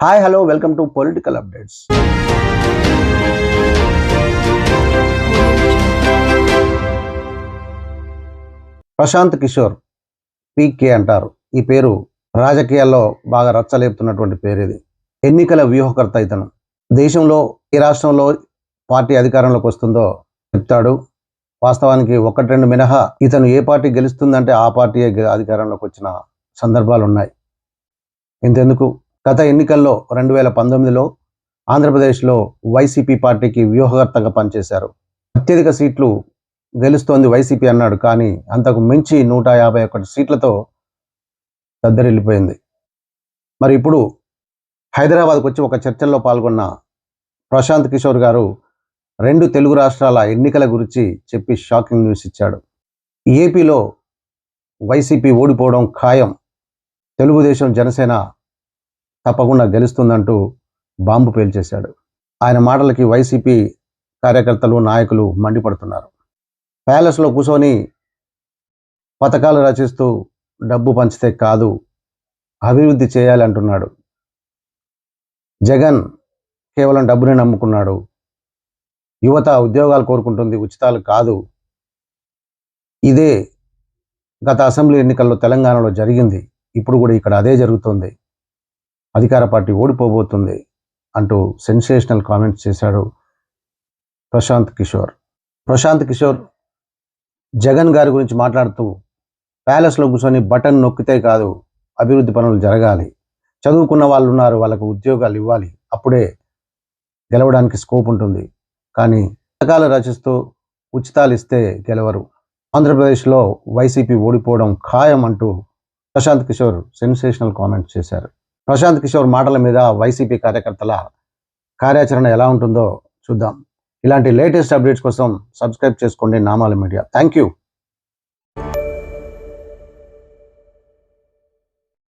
Hi hello welcome to political updates Prashant Kishor PK అంటారు. ఈ పేరు రాజకీయాల్లో బాగా రచ్చలేపుతున్నటువంటి పేరు ఇది ఎన్నికల వ్యూహకర్త ఇతను. దేశంలో ఏ రాష్ట్రంలో పార్టీ అధికారంలోకి వస్తుందో చెప్తాడు. వాస్తవానికి ఒకటి రెండు మినహా ఇతను ఏ పార్టీ గెలుస్తుందంటే ఆ పార్టీ అధికారంలోకి వచ్చిన సందర్భాలు ఉన్నాయి ఇంతెందుకు? గత ఎన్నికల్లో రెండు వేల పంతొమ్మిదిలో ఆంధ్రప్రదేశ్లో వైసీపీ పార్టీకి వ్యూహకర్తగా పనిచేశారు. అత్యధిక సీట్లు గెలుస్తోంది వైసీపీ అన్నాడు కానీ అంతకు మించి నూట యాభై ఒకటి సీట్లతో దద్దరిల్లిపోయింది. మరి ఇప్పుడు హైదరాబాద్కు వచ్చి ఒక చర్చల్లో పాల్గొన్న ప్రశాంత్ కిషోర్ గారు రెండు తెలుగు రాష్ట్రాల ఎన్నికల గురించి చెప్పి షాకింగ్ న్యూస్ ఇచ్చాడు. ఏపీలో వైసీపీ ఓడిపోవడం ఖాయం. తెలుగుదేశం జనసేన తప్పకుండా గెలుస్తుందంటూ బాంబు పేల్చేశాడు. ఆయన మాటలకి వైసీపీ కార్యకర్తలు నాయకులు మండిపడుతున్నారు. ప్యాలెస్లో కూర్చొని పథకాలు రచిస్తూ డబ్బు పంచితే కాదు అభివృద్ధి చేయాలి అంటున్నాడు. జగన్ కేవలం డబ్బుని నమ్ముకున్నాడు. యువత ఉద్యోగాలు కోరుకుంటుంది ఉచితాలు కాదు. ఇదే గత అసెంబ్లీ ఎన్నికల్లో తెలంగాణలో జరిగింది. ఇప్పుడు కూడా ఇక్కడ అదే జరుగుతుంది. అధికార పార్టీ ఓడిపోబోతుంది అంటూ సెన్సేషనల్ కామెంట్స్ చేశాడు ప్రశాంత్ కిషోర్. ప్రశాంత్ కిషోర్ జగన్ గారి గురించి మాట్లాడుతూ ప్యాలెస్లో కూర్చొని బటన్ నొక్కితే కాదు అభివృద్ధి పనులు జరగాలి. చదువుకున్న వాళ్ళు ఉన్నారు వాళ్ళకు ఉద్యోగాలు ఇవ్వాలి. అప్పుడే గెలవడానికి స్కోప్ ఉంటుంది. కానీ పథకాలు రచిస్తూ ఉచితాలు ఇస్తే గెలవరు. ఆంధ్రప్రదేశ్లో వైసీపీ ఓడిపోవడం ఖాయం అంటూ ప్రశాంత్ కిషోర్ సెన్సేషనల్ కామెంట్స్ చేశారు. ప్రశాంత్ కిషోర్ మాటల మీద వైసీపీ కార్యకర్తల కార్యాచరణ ఎలా ఉంటుందో చూద్దాం. ఇలాంటి లేటెస్ట్ అప్డేట్స్ కోసం సబ్స్క్రైబ్ చేసుకోండి నామాల మీడియా. Thank you